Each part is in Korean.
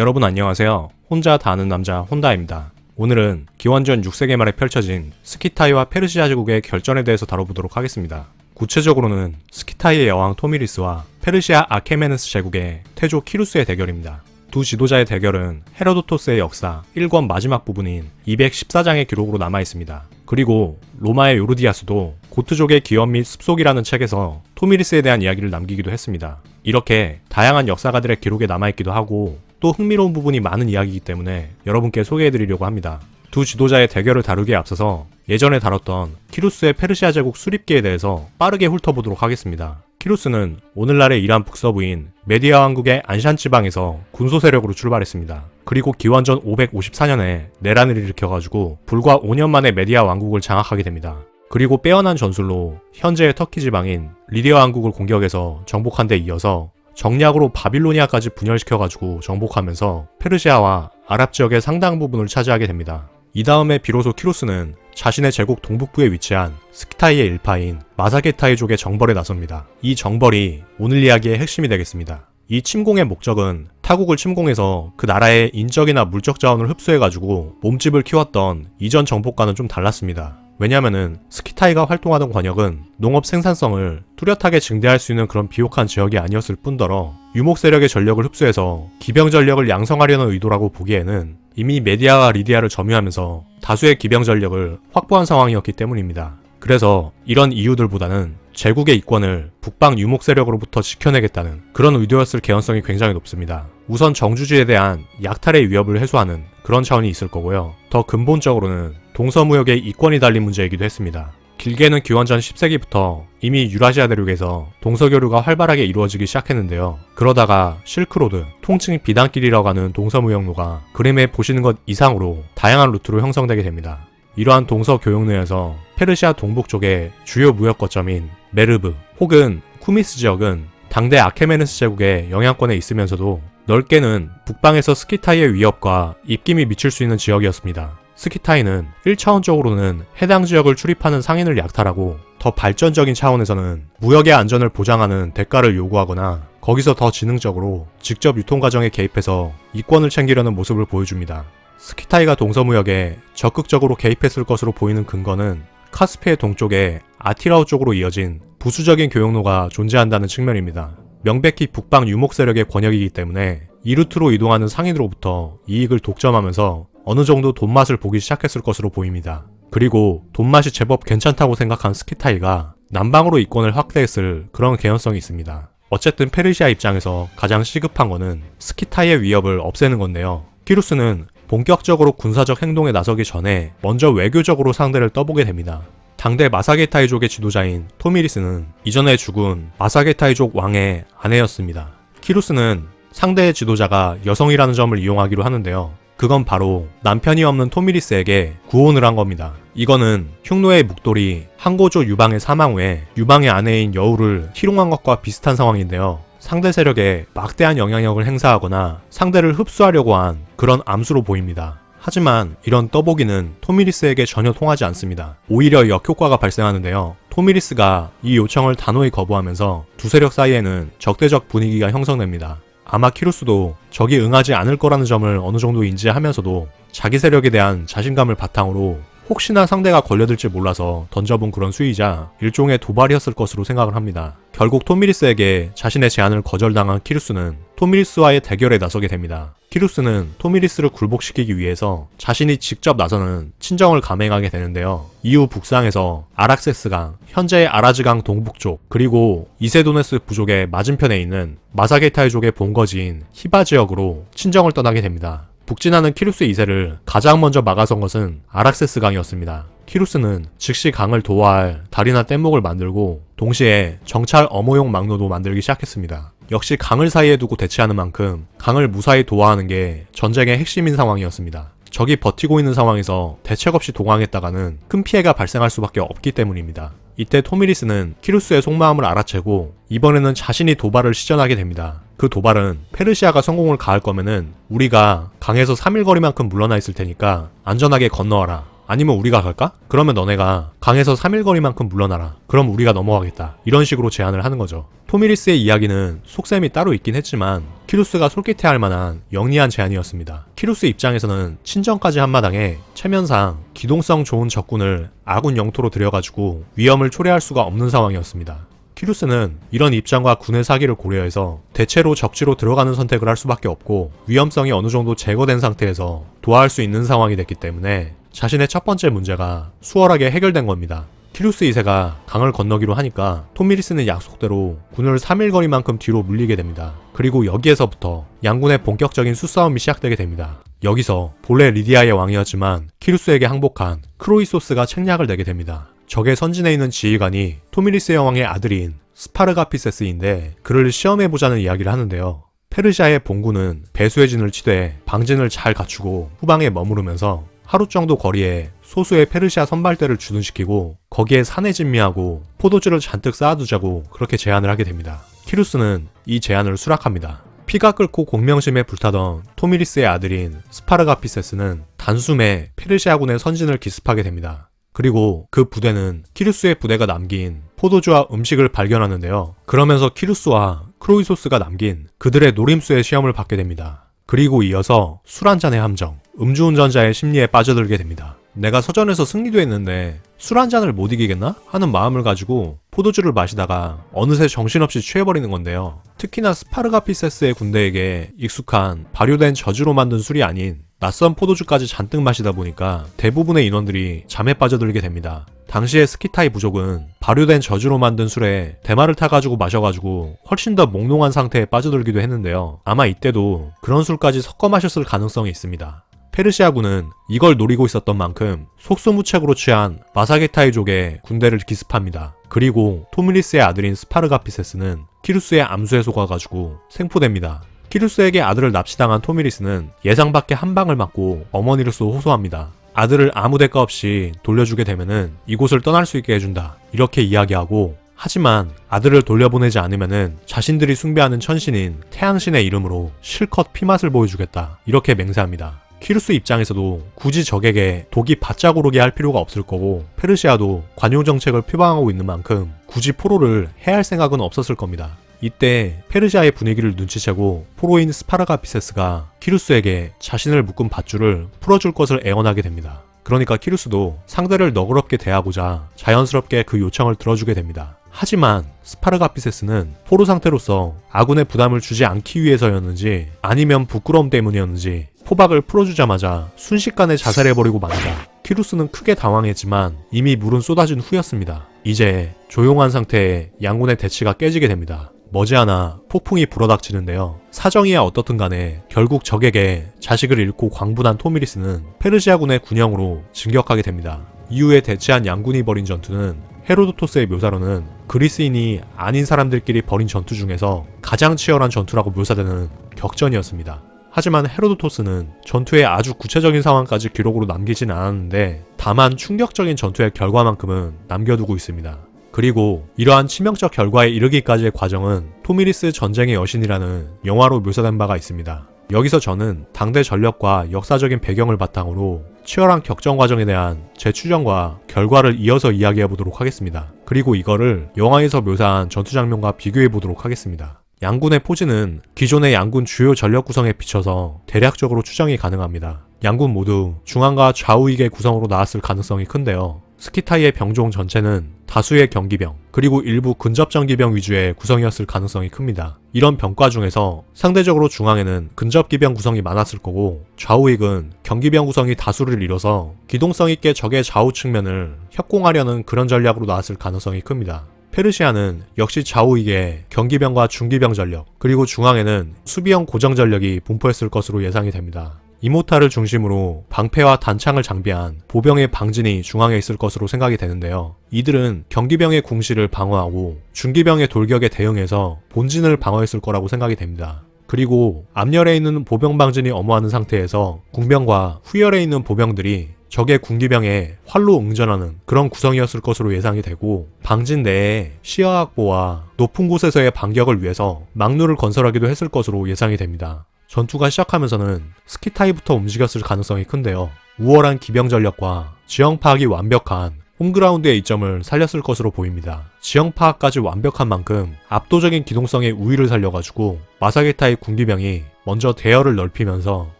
여러분 안녕하세요. 혼자 다 아는 남자 혼다입니다. 오늘은 기원전 6세기 말에 펼쳐진 스키타이와 페르시아 제국의 결전에 대해서 다뤄보도록 하겠습니다. 구체적으로는 스키타이의 여왕 토미리스와 페르시아 아케메네스 제국의 태조 키루스의 대결입니다. 두 지도자의 대결은 헤로도토스의 역사 1권 마지막 부분인 214장의 기록으로 남아 있습니다. 그리고 로마의 요르디아스도 고트족의 기원 및 습속이라는 책에서 토미리스에 대한 이야기를 남기기도 했습니다. 이렇게 다양한 역사가들의 기록에 남아있기도 하고 또 흥미로운 부분이 많은 이야기이기 때문에 여러분께 소개해드리려고 합니다. 두 지도자의 대결을 다루기에 앞서서 예전에 다뤘던 키루스의 페르시아 제국 수립기에 대해서 빠르게 훑어보도록 하겠습니다. 키루스는 오늘날의 이란 북서부인 메디아 왕국의 안샨 지방에서 군소 세력으로 출발했습니다. 그리고 기원전 554년에 내란을 일으켜가지고 불과 5년 만에 메디아 왕국을 장악하게 됩니다. 그리고 빼어난 전술로 현재의 터키 지방인 리디아 왕국을 공격해서 정복한 데 이어서 정략으로 바빌로니아까지 분열시켜가지고 정복하면서 페르시아와 아랍 지역의 상당 부분을 차지하게 됩니다. 이 다음에 비로소 키루스는 자신의 제국 동북부에 위치한 스키타이의 일파인 마사게타이족의 정벌에 나섭니다. 이 정벌이 오늘 이야기의 핵심이 되겠습니다. 이 침공의 목적은 타국을 침공해서 그 나라의 인적이나 물적 자원을 흡수해가지고 몸집을 키웠던 이전 정복과는 좀 달랐습니다. 왜냐면은 스키타이가 활동하던 권역은 농업 생산성을 뚜렷하게 증대할 수 있는 그런 비옥한 지역이 아니었을 뿐더러 유목 세력의 전력을 흡수해서 기병 전력을 양성하려는 의도라고 보기에는 이미 메디아와 리디아를 점유하면서 다수의 기병 전력을 확보한 상황이었기 때문입니다. 그래서 이런 이유들보다는 제국의 이권을 북방 유목 세력으로부터 지켜내겠다는 그런 의도였을 개연성이 굉장히 높습니다. 우선 정주주에 대한 약탈의 위협을 해소하는 그런 차원이 있을 거고요. 더 근본적으로는 동서무역의 이권이 달린 문제이기도 했습니다. 길게는 기원전 10세기부터 이미 유라시아 대륙에서 동서교류가 활발하게 이루어지기 시작했는데요. 그러다가 실크로드, 통칭 비단길이라고 하는 동서무역로가 그림에 보시는 것 이상으로 다양한 루트로 형성되게 됩니다. 이러한 동서교역로에서 페르시아 동북 쪽의 주요 무역 거점인 메르브 혹은 쿠미스 지역은 당대 아케메네스 제국의 영향권에 있으면서도 넓게는 북방에서 스키타이의 위협과 입김이 미칠 수 있는 지역이었습니다. 스키타이는 1차원적으로는 해당 지역을 출입하는 상인을 약탈하고 더 발전적인 차원에서는 무역의 안전을 보장하는 대가를 요구하거나 거기서 더 지능적으로 직접 유통 과정에 개입해서 이권을 챙기려는 모습을 보여줍니다. 스키타이가 동서무역에 적극적으로 개입했을 것으로 보이는 근거는 카스피의 동쪽에 아티라우 쪽으로 이어진 부수적인 교역로가 존재한다는 측면입니다. 명백히 북방 유목 세력의 권역이기 때문에 이 루트로 이동하는 상인으로부터 이익을 독점하면서 어느 정도 돈맛을 보기 시작했을 것으로 보입니다. 그리고 돈맛이 제법 괜찮다고 생각한 스키타이가 남방으로 이권을 확대했을 그런 개연성이 있습니다. 어쨌든 페르시아 입장에서 가장 시급한 거는 스키타이의 위협을 없애는 건데요. 키루스는 본격적으로 군사적 행동에 나서기 전에 먼저 외교적으로 상대를 떠보게 됩니다. 당대 마사게타이족의 지도자인 토미리스는 이전에 죽은 마사게타이족 왕의 아내였습니다. 키루스는 상대의 지도자가 여성이라는 점을 이용하기로 하는데요. 그건 바로 남편이 없는 토미리스에게 구혼을 한 겁니다. 이거는 흉노의 묵돌이 항고조 유방의 사망 후에 유방의 아내인 여우를 희롱한 것과 비슷한 상황인데요. 상대 세력에 막대한 영향력을 행사하거나 상대를 흡수하려고 한 그런 암수로 보입니다. 하지만 이런 떠보기는 토미리스에게 전혀 통하지 않습니다. 오히려 역효과가 발생하는데요. 토미리스가 이 요청을 단호히 거부하면서 두 세력 사이에는 적대적 분위기가 형성됩니다. 아마 키루스도 적이 응하지 않을 거라는 점을 어느 정도 인지하면서도 자기 세력에 대한 자신감을 바탕으로 혹시나 상대가 걸려들지 몰라서 던져본 그런 수위자 일종의 도발이었을 것으로 생각을 합니다. 결국 토미리스에게 자신의 제안을 거절당한 키루스는 토미리스와의 대결에 나서게 됩니다. 키루스는 토미리스를 굴복시키기 위해서 자신이 직접 나서는 친정을 감행하게 되는데요. 이후 북상에서 아락세스강, 현재의 아라즈강 동북쪽, 그리고 이세도네스 부족의 맞은편에 있는 마사게타이족의 본거지인 히바 지역으로 친정을 떠나게 됩니다. 북진하는 키루스 2세를 가장 먼저 막아선 것은 아락세스 강이었습니다. 키루스는 즉시 강을 도와할 다리나 뗏목을 만들고 동시에 정찰 어모용 막로도 만들기 시작했습니다. 역시 강을 사이에 두고 대치하는 만큼 강을 무사히 도와하는 게 전쟁의 핵심인 상황이었습니다. 적이 버티고 있는 상황에서 대책 없이 동항했다가는 큰 피해가 발생할 수밖에 없기 때문입니다. 이때 토미리스는 키루스의 속마음을 알아채고 이번에는 자신이 도발을 시전하게 됩니다. 그 도발은 페르시아가 성공을 가할 거면은 우리가 강에서 3일 거리만큼 물러나 있을 테니까 안전하게 건너와라. 아니면 우리가 갈까? 그러면 너네가 강에서 3일 거리만큼 물러나라. 그럼 우리가 넘어가겠다. 이런 식으로 제안을 하는 거죠. 토미리스의 이야기는 속셈이 따로 있긴 했지만 키루스가 솔깃해할 만한 영리한 제안이었습니다. 키루스 입장에서는 친정까지 한마당에 체면상 기동성 좋은 적군을 아군 영토로 들여가지고 위험을 초래할 수가 없는 상황이었습니다. 키루스는 이런 입장과 군의 사기를 고려해서 대체로 적지로 들어가는 선택을 할 수밖에 없고 위험성이 어느 정도 제거된 상태에서 도하할 수 있는 상황이 됐기 때문에 자신의 첫 번째 문제가 수월하게 해결된 겁니다. 키루스 2세가 강을 건너기로 하니까 토미리스는 약속대로 군을 3일 거리만큼 뒤로 물리게 됩니다. 그리고 여기에서부터 양군의 본격적인 수싸움이 시작되게 됩니다. 여기서 본래 리디아의 왕이었지만 키루스에게 항복한 크로이소스가 책략을 내게 됩니다. 적의 선진에 있는 지휘관이 토미리스 여왕의 아들인 스파르가피세스인데 그를 시험해보자는 이야기를 하는데요. 페르시아의 본군은 배수의 진을 치되 방진을 잘 갖추고 후방에 머무르면서 하루 정도 거리에 소수의 페르시아 선발대를 주둔시키고 거기에 산에 진미하고 포도주를 잔뜩 쌓아두자고 그렇게 제안을 하게 됩니다. 키루스는 이 제안을 수락합니다. 피가 끓고 공명심에 불타던 토미리스의 아들인 스파르가피세스는 단숨에 페르시아군의 선진을 기습하게 됩니다. 그리고 그 부대는 키루스의 부대가 남긴 포도주와 음식을 발견하는데요. 그러면서 키루스와 크로이소스가 남긴 그들의 노림수의 시험을 받게 됩니다. 그리고 이어서 술 한잔의 함정, 음주운전자의 심리에 빠져들게 됩니다. 내가 서전에서 승리도 했는데 술 한 잔을 못 이기겠나? 하는 마음을 가지고 포도주를 마시다가 어느새 정신없이 취해버리는 건데요. 특히나 스파르가피세스의 군대에게 익숙한 발효된 저주로 만든 술이 아닌 낯선 포도주까지 잔뜩 마시다 보니까 대부분의 인원들이 잠에 빠져들게 됩니다. 당시의 스키타이 부족은 발효된 저주로 만든 술에 대마를 타가지고 마셔가지고 훨씬 더 몽롱한 상태에 빠져들기도 했는데요. 아마 이때도 그런 술까지 섞어 마셨을 가능성이 있습니다. 페르시아군은 이걸 노리고 있었던 만큼 속수무책으로 취한 마사게타이족의 군대를 기습합니다. 그리고 토미리스의 아들인 스파르가피세스는 키루스의 암수에 속아가지고 생포됩니다. 키루스에게 아들을 납치당한 토미리스는 예상 밖의 한 방을 맞고 어머니로서 호소합니다. 아들을 아무 대가 없이 돌려주게 되면은 이곳을 떠날 수 있게 해준다. 이렇게 이야기하고 하지만 아들을 돌려보내지 않으면은 자신들이 숭배하는 천신인 태양신의 이름으로 실컷 피맛을 보여주겠다. 이렇게 맹세합니다. 키루스 입장에서도 굳이 적에게 독이 바짝 오르게 할 필요가 없을 거고 페르시아도 관용 정책을 표방하고 있는 만큼 굳이 포로를 해할 생각은 없었을 겁니다. 이때 페르시아의 분위기를 눈치채고 포로인 스파르가피세스가 키루스에게 자신을 묶은 밧줄을 풀어줄 것을 애원하게 됩니다. 그러니까 키루스도 상대를 너그럽게 대하고자 자연스럽게 그 요청을 들어주게 됩니다. 하지만 스파르가피세스는 포로 상태로서 아군의 부담을 주지 않기 위해서였는지 아니면 부끄러움 때문이었는지 포박을 풀어주자마자 순식간에 자살해버리고 만다. 키루스는 크게 당황했지만 이미 물은 쏟아진 후였습니다. 이제 조용한 상태에 양군의 대치가 깨지게 됩니다. 머지않아 폭풍이 불어닥치는데요. 사정이야 어떻든 간에 결국 적에게 자식을 잃고 광분한 토미리스는 페르시아군의 군영으로 진격하게 됩니다. 이후에 대치한 양군이 벌인 전투는 헤로도토스의 묘사로는 그리스인이 아닌 사람들끼리 벌인 전투 중에서 가장 치열한 전투라고 묘사되는 격전이었습니다. 하지만 헤로도토스는 전투의 아주 구체적인 상황까지 기록으로 남기진 않았는데 다만 충격적인 전투의 결과만큼은 남겨두고 있습니다. 그리고 이러한 치명적 결과에 이르기까지의 과정은 토미리스 전쟁의 여신이라는 영화로 묘사된 바가 있습니다. 여기서 저는 당대 전력과 역사적인 배경을 바탕으로 치열한 격전 과정에 대한 제 추정과 결과를 이어서 이야기해 보도록 하겠습니다. 그리고 이거를 영화에서 묘사한 전투 장면과 비교해 보도록 하겠습니다. 양군의 포즈는 기존의 양군 주요 전력 구성에 비춰서 대략적으로 추정이 가능합니다. 양군 모두 중앙과 좌우익의 구성으로 나왔을 가능성이 큰데요. 스키타이의 병종 전체는 다수의 경기병, 그리고 일부 근접전기병 위주의 구성이었을 가능성이 큽니다. 이런 병과 중에서 상대적으로 중앙에는 근접기병 구성이 많았을 거고 좌우익은 경기병 구성이 다수를 이뤄서 기동성 있게 적의 좌우 측면을 협공하려는 그런 전략으로 나왔을 가능성이 큽니다. 페르시아는 역시 좌우익에 경기병과 중기병 전력, 그리고 중앙에는 수비형 고정 전력이 분포했을 것으로 예상이 됩니다. 이모타를 중심으로 방패와 단창을 장비한 보병의 방진이 중앙에 있을 것으로 생각이 되는데요. 이들은 경기병의 궁시를 방어하고 중기병의 돌격에 대응해서 본진을 방어했을 거라고 생각이 됩니다. 그리고 앞열에 있는 보병 방진이 엄호하는 상태에서 궁병과 후열에 있는 보병들이 적의 군기병에 활로 응전하는 그런 구성이었을 것으로 예상이 되고 방진 내에 시야 확보와 높은 곳에서의 반격을 위해서 막루를 건설하기도 했을 것으로 예상이 됩니다. 전투가 시작하면서는 스키타이부터 움직였을 가능성이 큰데요. 우월한 기병 전력과 지형 파악이 완벽한 홈그라운드의 이점을 살렸을 것으로 보입니다. 지형 파악까지 완벽한 만큼 압도적인 기동성의 우위를 살려가지고 마사게타의 군기병이 먼저 대열을 넓히면서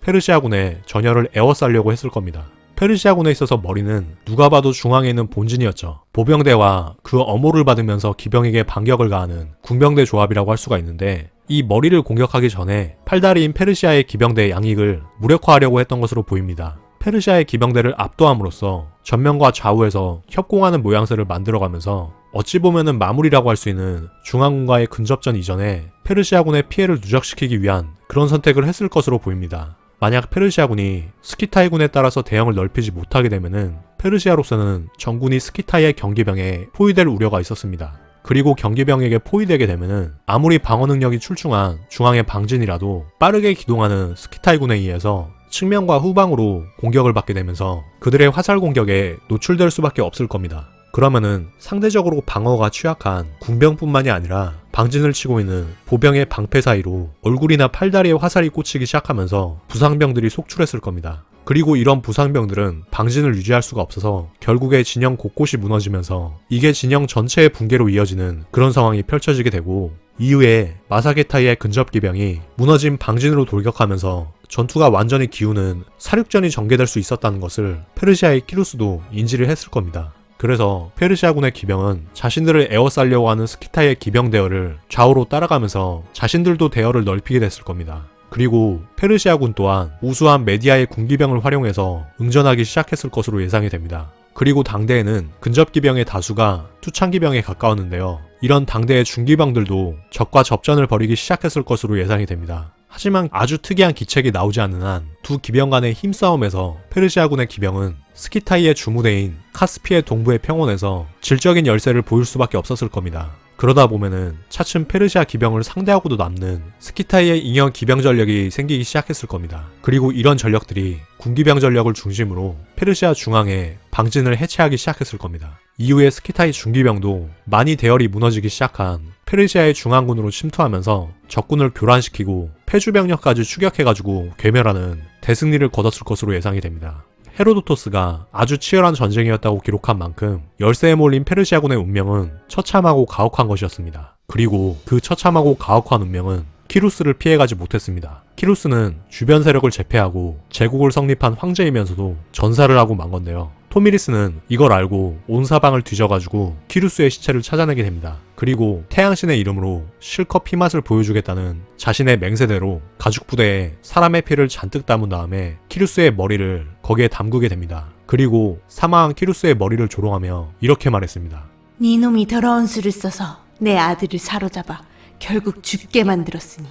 페르시아군의 전열을 에워싸려고 했을 겁니다. 페르시아군에 있어서 머리는 누가 봐도 중앙에 있는 본진이었죠. 보병대와 그 엄호를 받으면서 기병에게 반격을 가하는 군병대 조합이라고 할 수가 있는데 이 머리를 공격하기 전에 팔다리인 페르시아의 기병대의 양익을 무력화하려고 했던 것으로 보입니다. 페르시아의 기병대를 압도함으로써 전면과 좌우에서 협공하는 모양새를 만들어가면서 어찌 보면은 마무리라고 할 수 있는 중앙군과의 근접전 이전에 페르시아군의 피해를 누적시키기 위한 그런 선택을 했을 것으로 보입니다. 만약 페르시아군이 스키타이군에 따라서 대형을 넓히지 못하게 되면은 페르시아로서는 전군이 스키타이의 경기병에 포위될 우려가 있었습니다. 그리고 경기병에게 포위되게 되면은 아무리 방어 능력이 출중한 중앙의 방진이라도 빠르게 기동하는 스키타이군에 의해서 측면과 후방으로 공격을 받게 되면서 그들의 화살 공격에 노출될 수밖에 없을 겁니다. 그러면은 상대적으로 방어가 취약한 군병뿐만이 아니라 방진을 치고 있는 보병의 방패 사이로 얼굴이나 팔다리에 화살이 꽂히기 시작하면서 부상병들이 속출했을 겁니다. 그리고 이런 부상병들은 방진을 유지할 수가 없어서 결국에 진영 곳곳이 무너지면서 이게 진영 전체의 붕괴로 이어지는 그런 상황이 펼쳐지게 되고 이후에 마사게타이의 근접기병이 무너진 방진으로 돌격하면서 전투가 완전히 기우는 사륙전이 전개될 수 있었다는 것을 페르시아의 키루스도 인지를 했을 겁니다. 그래서 페르시아군의 기병은 자신들을 에워싸려고 하는 스키타의 기병 대열을 좌우로 따라가면서 자신들도 대열을 넓히게 됐을 겁니다. 그리고 페르시아군 또한 우수한 메디아의 군기병을 활용해서 응전하기 시작했을 것으로 예상이 됩니다. 그리고 당대에는 근접기병의 다수가 투창기병에 가까웠는데요. 이런 당대의 중기병들도 적과 접전을 벌이기 시작했을 것으로 예상이 됩니다. 하지만 아주 특이한 기책이 나오지 않는 한 두 기병 간의 힘싸움에서 페르시아군의 기병은 스키타이의 주무대인 카스피의 동부의 평원에서 질적인 열세를 보일 수밖에 없었을 겁니다. 그러다 보면은 차츰 페르시아 기병을 상대하고도 남는 스키타이의 잉여 기병 전력이 생기기 시작했을 겁니다. 그리고 이런 전력들이 군기병 전력을 중심으로 페르시아 중앙에 방진을 해체하기 시작했을 겁니다. 이후에 스키타이 중기병도 많이 대열이 무너지기 시작한 페르시아의 중앙군으로 침투하면서 적군을 교란시키고 폐주병력까지 추격해가지고 괴멸하는 대승리를 거뒀을 것으로 예상이 됩니다. 헤로도토스가 아주 치열한 전쟁이었다고 기록한 만큼 열세에 몰린 페르시아군의 운명은 처참하고 가혹한 것이었습니다. 그리고 그 처참하고 가혹한 운명은 키루스를 피해가지 못했습니다. 키루스는 주변 세력을 제패하고 제국을 성립한 황제이면서도 전사를 하고 만 건데요. 토미리스는 이걸 알고 온 사방을 뒤져가지고 키루스의 시체를 찾아내게 됩니다. 그리고 태양신의 이름으로 실컷 피맛을 보여주겠다는 자신의 맹세대로 가죽 부대에 사람의 피를 잔뜩 담은 다음에 키루스의 머리를 거기에 담그게 됩니다. 그리고 사망한 키루스의 머리를 조롱하며 이렇게 말했습니다. 네 놈이 더러운 수를 써서 내 아들을 사로잡아 결국 죽게 만들었으니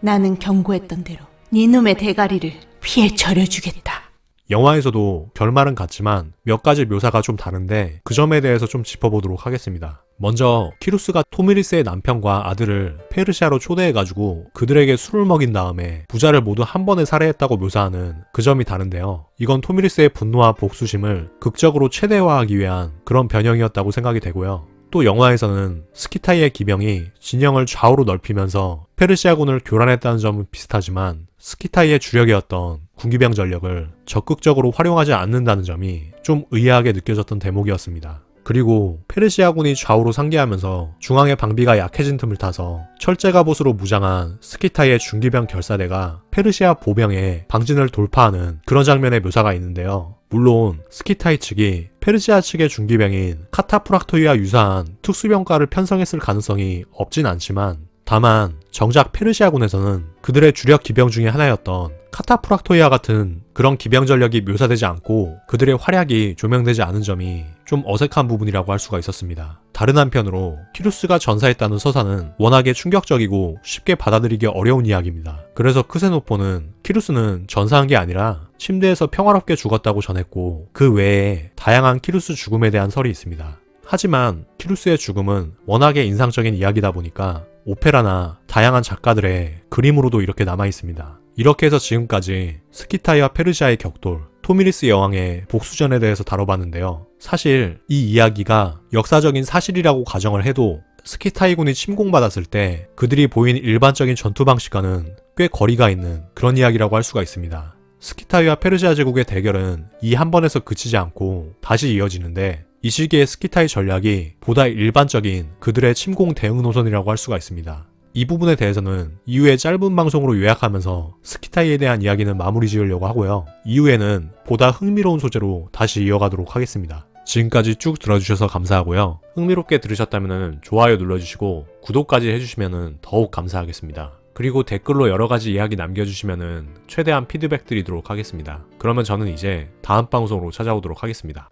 나는 경고했던 대로 네 놈의 대가리를 피해 절여주겠다. 영화에서도 결말은 같지만 몇 가지 묘사가 좀 다른데 그 점에 대해서 좀 짚어보도록 하겠습니다. 먼저 키루스가 토미리스의 남편과 아들을 페르시아로 초대해가지고 그들에게 술을 먹인 다음에 부자를 모두 한 번에 살해했다고 묘사하는 그 점이 다른데요. 이건 토미리스의 분노와 복수심을 극적으로 최대화하기 위한 그런 변형이었다고 생각이 되고요. 또 영화에서는 스키타이의 기병이 진영을 좌우로 넓히면서 페르시아군을 교란했다는 점은 비슷하지만 스키타이의 주력이었던 군기병 전력을 적극적으로 활용하지 않는다는 점이 좀 의아하게 느껴졌던 대목이었습니다. 그리고 페르시아군이 좌우로 상기하면서 중앙의 방비가 약해진 틈을 타서 철제 갑옷으로 무장한 스키타이의 중기병 결사대가 페르시아 보병의 방진을 돌파하는 그런 장면의 묘사가 있는데요. 물론 스키타이 측이 페르시아 측의 중기병인 카타프락토이와 유사한 특수병과를 편성했을 가능성이 없진 않지만 다만 정작 페르시아군에서는 그들의 주력 기병 중에 하나였던 카타프락토이아 같은 그런 기병 전력이 묘사되지 않고 그들의 활약이 조명되지 않은 점이 좀 어색한 부분이라고 할 수가 있었습니다. 다른 한편으로 키루스가 전사했다는 서사는 워낙에 충격적이고 쉽게 받아들이기 어려운 이야기입니다. 그래서 크세노포는 키루스는 전사한 게 아니라 침대에서 평화롭게 죽었다고 전했고 그 외에 다양한 키루스 죽음에 대한 설이 있습니다. 하지만 키루스의 죽음은 워낙에 인상적인 이야기다 보니까 오페라나 다양한 작가들의 그림으로도 이렇게 남아 있습니다. 이렇게 해서 지금까지 스키타이와 페르시아의 격돌, 토미리스 여왕의 복수전에 대해서 다뤄봤는데요. 사실 이 이야기가 역사적인 사실이라고 가정을 해도 스키타이군이 침공받았을 때 그들이 보인 일반적인 전투 방식과는 꽤 거리가 있는 그런 이야기라고 할 수가 있습니다. 스키타이와 페르시아 제국의 대결은 이 한 번에서 그치지 않고 다시 이어지는데 이 시기의 스키타이 전략이 보다 일반적인 그들의 침공 대응 노선이라고 할 수가 있습니다. 이 부분에 대해서는 이후에 짧은 방송으로 요약하면서 스키타이에 대한 이야기는 마무리 지으려고 하고요. 이후에는 보다 흥미로운 소재로 다시 이어가도록 하겠습니다. 지금까지 쭉 들어주셔서 감사하고요. 흥미롭게 들으셨다면 좋아요 눌러주시고 구독까지 해주시면 더욱 감사하겠습니다. 그리고 댓글로 여러 가지 이야기 남겨주시면 최대한 피드백 드리도록 하겠습니다. 그러면 저는 이제 다음 방송으로 찾아오도록 하겠습니다.